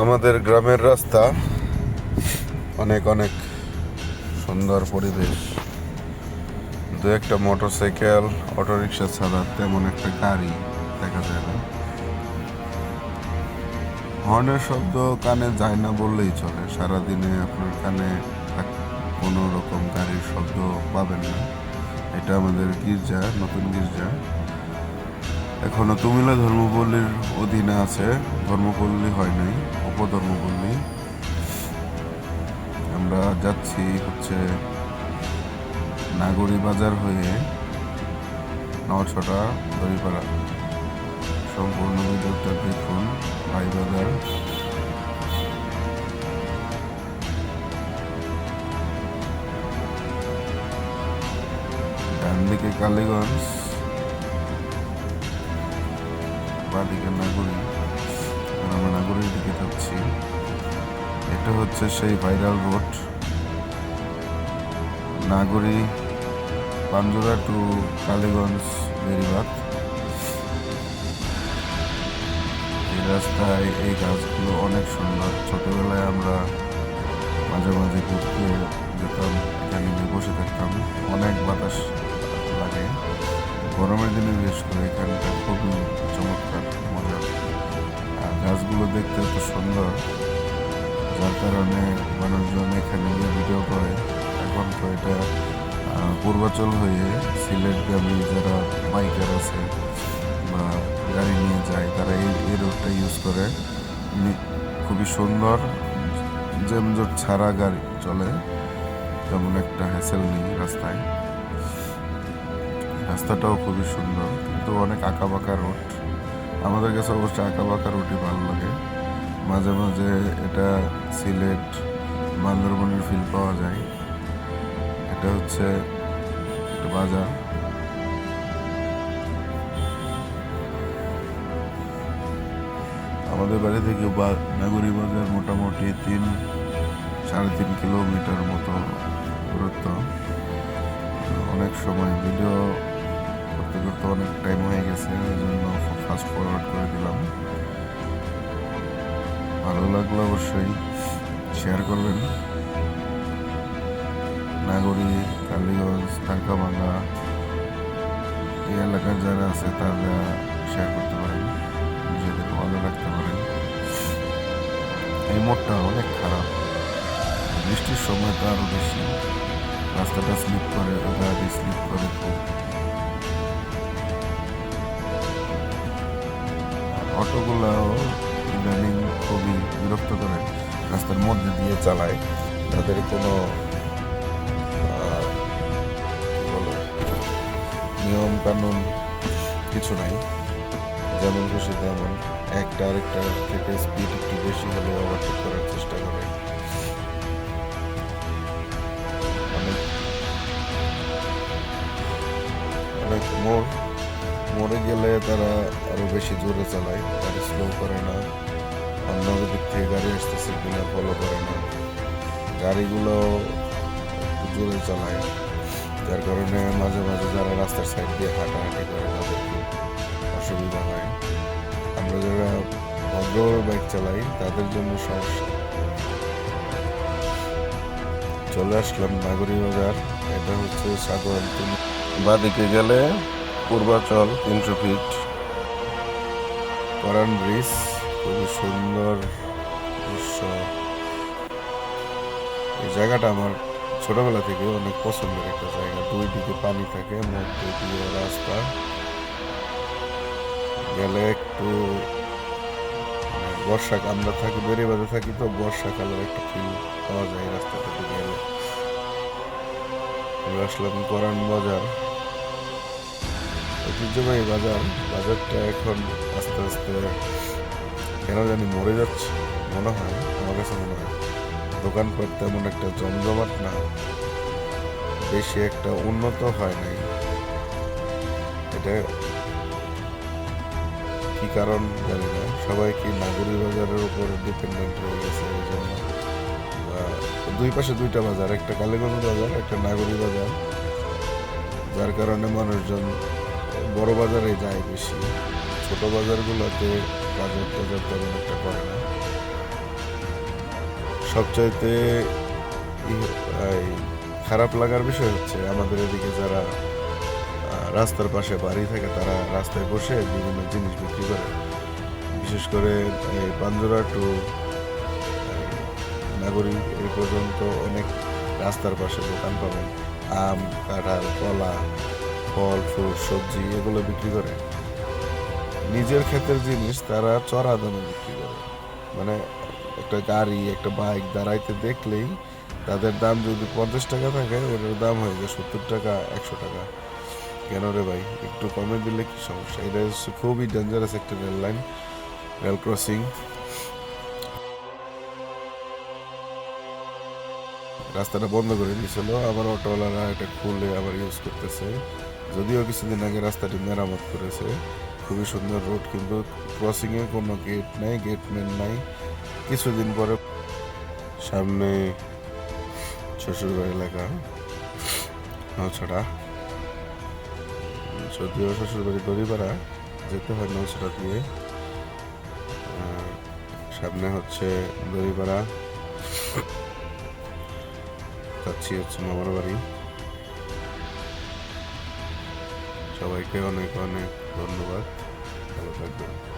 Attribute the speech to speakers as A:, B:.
A: আমাদের গ্রামের রাস্তা অনেক অনেক সুন্দর পরিবেশ। দু একটা মোটরসাইকেল, অটোরিকশা ছাড়া তেমন একটা গাড়ি দেখা যায় না। হর্নের শব্দ কানে যায় না বললেই চলে। সারাদিনে আপনার কানে কোনো রকম গাড়ির শব্দ পাবেন না। এটা আমাদের গির্জা, নতুন গির্জা। এখনও তুমিলা ধর্মপল্লীর অধীনে আছে। ধর্মপল্লী হয় নাই। উপধর্মপল্লী আমরা যাচ্ছি হচ্ছে নাগরী বাজার হয়ে নছটা দড়িপাড়া। সম্পূর্ণ ভিডিওটা দেখুন, ভাই বাজার। দিকে কালীগঞ্জ, বাদিকে নাগরী। আমরা নাগরীর দিকে যাচ্ছি। হচ্ছে সেই viral road Nagari Panjura to Kaliganj Beribadh এই রাস্তায় এই গাছগুলো অনেক সুন্দর। ছোটোবেলায় আমরা মাঝে মাঝে ঘুরতে যেতাম এখানে গিয়ে বসে থাকতাম। অনেক বাতাস লাগে। গরমের দিনে বিশেষ করে এখানটা খুবই চমৎকার মজা। আর গাছগুলো দেখতে এত সুন্দর। যার কারণে মানুষজন এখানে গিয়ে ভিডিও করে। এখন তো এটা পূর্বাচল হয়ে সিলেট সিলেটগামী যারা বাইকার আছে বা গাড়ি নিয়ে যায়, তারা এই এই রোডটা ইউজ করে। খুবই সুন্দর জেমজট ছাড়া গাড়ি চলে, তেমন একটা হ্যাসেল নেই রাস্তায়। রাস্তাটাও খুবই সুন্দর, কিন্তু অনেক আঁকা বাঁকা রোড আমাদের কাছে অবশ্যই আঁকা বাঁকা রুটি ভালো লাগে। মাঝে মাঝে এটা সিলেট বান্দরবনের ফিল পাওয়া যায়। এটা হচ্ছে বাজার। আমাদের বাড়ি থেকে নাগরী বাজার মোটামুটি তিন, সাড়ে তিন কিলোমিটার মতো দূরত্ব। অনেক সময় ভিডিও করতে করতে অনেক টাইম হয়ে গেছে ওই জন্য ফাস্ট ফরওয়ার্ড করে দিলাম। ভালো লাগল অবশ্যই। শেয়ার করবেন। নাগরী কালীগঞ্জ টাঙ্কামাঙ্গা এই এলাকার যারা আছে তারা শেয়ার করতে পারেন নিজেদেরকে ভালো রাখতে পারেন। এই মোড়টা অনেক খারাপ। বৃষ্টির সময় তো আরও বেশি। রাস্তাটা স্লিপ করে গাড়ি স্লিপ করে। খুব অটোগুলাও ইদানিং খুবই বিরক্ত করে রাস্তার মধ্যে দিয়ে চালায়। তাদের কোনো নিয়ম কানুন কিছু নাই। যেমন খুশি তেমন। একটা আরেকটা থেকে স্পিড একটু বেশি হলে ওভারটেক করার চেষ্টা করে। অনেক। মোড়। মোড়ে গেলে তারা আরও বেশি জোরে চালায় গাড়ি স্লো করে না। অন্য দিক থেকে গাড়ি আসতেছে কিনা ফলো করে না গাড়িগুলো জোরে চালায়। যার কারণে মাঝে মাঝে যারা রাস্তার সাইড দিয়ে হাঁটাহাঁটি করে তাদের খুব অসুবিধা হয়। আমরা যারা ভদ্র বাইক চালাই, তাদের জন্য সমস্যা। চলে আসলাম নাগরী বাজার। এটা হচ্ছে সাগর বাদিকে গেলে পূর্বাচল তিনশো ফিট করান ব্রিজ খুবই সুন্দর দৃশ্য। এই জায়গাটা আমার ছোটবেলা থেকে অনেক পছন্দের একটা জায়গা। দুই দিকে পানি থাকে, মধ্যে দিয়ে রাস্তা। গেলে একটু মানে বর্ষাকাল, আমরা থাকি বেড়িবাদে থাকি তো বর্ষাকালের একটা ফিল পাওয়া যায় এই রাস্তাটাতে গেলে। আমরা আসলাম করান বাজার। ঐতিহ্যবাহী বাজার। বাজারটা এখন আস্তে আস্তে কেন জানি মরে যাচ্ছে, মনে হয়, আমার কাছে মনে হয়। দোকানপাট তেমন একটা জমজমাট না। বেশি একটা উন্নত হয় নাই। এটা কি কারণ জানি না। সবাই কি নাগরী বাজারের উপর ডিপেন্ডেন্ট হয়ে গেছে এই জন্য? দুই পাশে দুইটা বাজার, একটা কালীগঞ্জ বাজার, একটা নাগরী বাজার। যার কারণে মানুষজন বড় বাজারে যায় বেশি। ছোট বাজারগুলোতে বাজার টাজার তেমন একটা করে না। সবচাইতে খারাপ লাগার বিষয় হচ্ছে আমাদের এদিকে যারা রাস্তার পাশে বাড়ি থাকে তারা রাস্তায় বসে বিভিন্ন জিনিস বিক্রি করে। বিশেষ করে পাঞ্জরা টু নাগরিক এই পর্যন্ত অনেক রাস্তার পাশে দোকান পাবেন। আম, কাঁঠাল, কলা, ফল ফুল সবজি এগুলো বিক্রি করে। নিজের ক্ষেতের জিনিস তারা চড়া দামে বিক্রি করে। মানে একটা গাড়ি, একটা বাইক দাঁড়াইতে দেখলেই তাদের দাম যদি পঞ্চাশ টাকা থাকে ওটার দাম হয়ে যায় সত্তর টাকা, একশো টাকা। কেন রে ভাই? একটু কমে দিলে কি সমস্যা? এটা খুবই ডেঞ্জারাস একটা রেল লাইন রেল ক্রসিং রাস্তাটা বন্ধ করে দিয়েছিল, আবার অটোওয়ালারা এটা খুলে আবার ইউজ করতেছে। যদিও কিছুদিন আগে রাস্তাটি মেরামত করেছে। খুবই সুন্দর রোড কিন্তু ক্রসিংয়ে কোনো গেট নাই গেটম্যান নাই। কিছুদিন পরে সামনে শ্বশুরবাড়ি এলাকা। নৌছড়া যদিও শ্বশুরবাড়ি দড়িপাড়া, যেতে হয় নৌছড়া দিয়ে সামনে হচ্ছে দড়িপাড়া। যাচ্ছি হচ্ছে মামার বাড়ি। সবাইকে অনেক অনেক ধন্যবাদ ভালো থাকবেন।